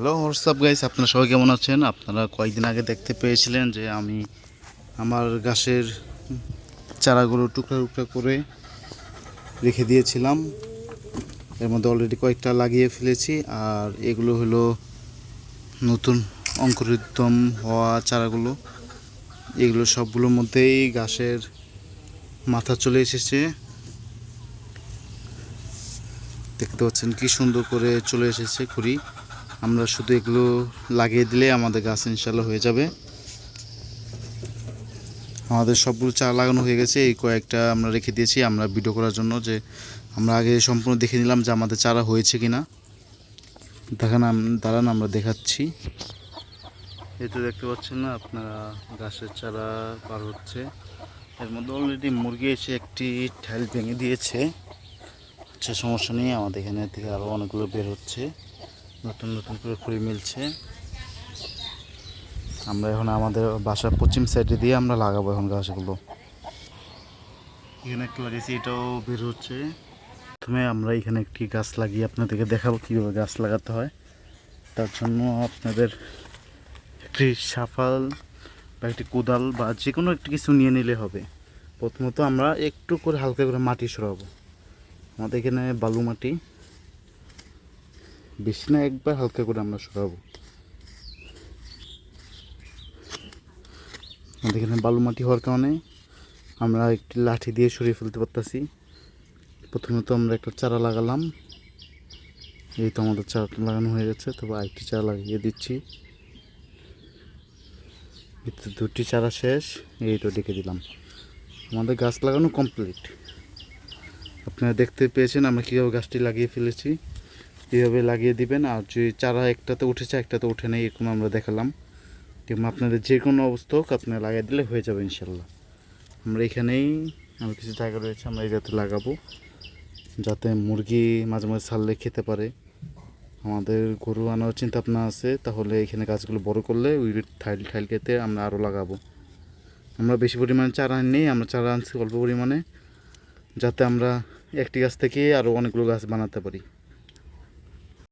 Hello WhatsApp guys আপনারা সবাই কেমন আছেন? আপনারা কয়েকদিন আগে দেখতে পেয়েছিলেন যে আমি আমার গাছের চারাগুলো টুকরা টুকরা করে রেখে দিয়েছিলাম। এর মধ্যে অলরেডি কয়েকটা লাগিয়ে ফেলেছি আর এগুলো হলো নতুন অঙ্কুরিতম হওয়া চারাগুলো। এগুলো সবগুলোর মধ্যেই গাছের মাথা চলে এসেছে। দেখতে পাচ্ছেন কি সুন্দর করে চলে এসেছে খুঁড়ি। আমরা শুধু এগুলো লাগিয়ে দিলে আমাদের গাছ ইনশাল্লাহ হয়ে যাবে। আমাদের সবগুলো চারা লাগানো হয়ে গেছে, এই কয়েকটা আমরা রেখে দিয়েছি, আমরা ভিডিও করার জন্য যে আমরা আগে সম্পূর্ণ দেখে নিলাম যে আমাদের চারা হয়েছে কিনা। দেখান দাঁড়ান, আমরা দেখাচ্ছি। তো দেখতে পাচ্ছেন না, আপনারা গাছের চারা বার হচ্ছে। এর মধ্যে অলরেডি মুরগি এসে একটি ঠাইল ভেঙে দিয়েছে। আচ্ছা সমস্যা নেই, আমাদের এখানে থেকে আরও অনেকগুলো বের হচ্ছে। নতুন নতুন করে খুঁড়ি মিলছে। আমরা এখন আমাদের বাসার পশ্চিম সাইডে দিয়ে আমরা লাগাবো এখন গাছগুলো। এখানে একটা লাগিয়েছি এটাও বের হচ্ছে। প্রথমে আমরা এখানে একটি গাছ লাগিয়ে আপনাদেরকে দেখাবো কীভাবে গাছ লাগাতে হয়। তার জন্য আপনাদের একটি সাফাল বা একটি কোদাল বা যে কোনো একটি কিছু নিয়ে নিলে হবে। প্রথমত আমরা একটু করে হালকা করে মাটি সরাবো। আমাদের এখানে বালু মাটি বেশি না একবার হালকা করে আমরা সরাবো আমাদের এখানে বালু মাটি হওয়ার কারণে আমরা একটি লাঠি দিয়ে সরিয়ে ফেলতে পারতাছি। প্রথমত আমরা একটা চারা লাগালাম। এই তো আমাদের চারা লাগানো হয়ে গেছে, তবে আরেকটি চারা লাগিয়ে দিচ্ছি। দুটি চারা শেষ, এই তো ডেকে দিলাম। আমাদের গাছ লাগানো কমপ্লিট। আপনারা দেখতে পেয়েছেন আমরা কীভাবে গাছটি লাগিয়ে ফেলেছি। এইভাবে লাগিয়ে দিবেন? আর যে চারা একটাতে উঠেছে, একটাতে উঠে নেই, এরকম আমরা দেখালাম। এবং আপনাদের যে কোনো অবস্থা হোক আপনারা লাগিয়ে দিলে হয়ে যাবে ইনশাল্লাহ। আমরা এখানেই, আমার কিছু জায়গা রয়েছে, আমরা এই যাতে লাগাবো। যাতে মুরগি মাঝে মাঝে ছাড়লে খেতে পারে। আমাদের গরু আনার চিন্তা ভাবনা আছে, তাহলে এখানে গাছগুলো বড় করলে ওই ঠাইল ঠাইল খেতে আমরা আরও লাগাবো। আমরা বেশি পরিমাণে চারা নেই আমরা চারা আনছি অল্প পরিমাণে, যাতে আমরা একটি গাছ থেকে আরও অনেকগুলো গাছ বানাতে পারি।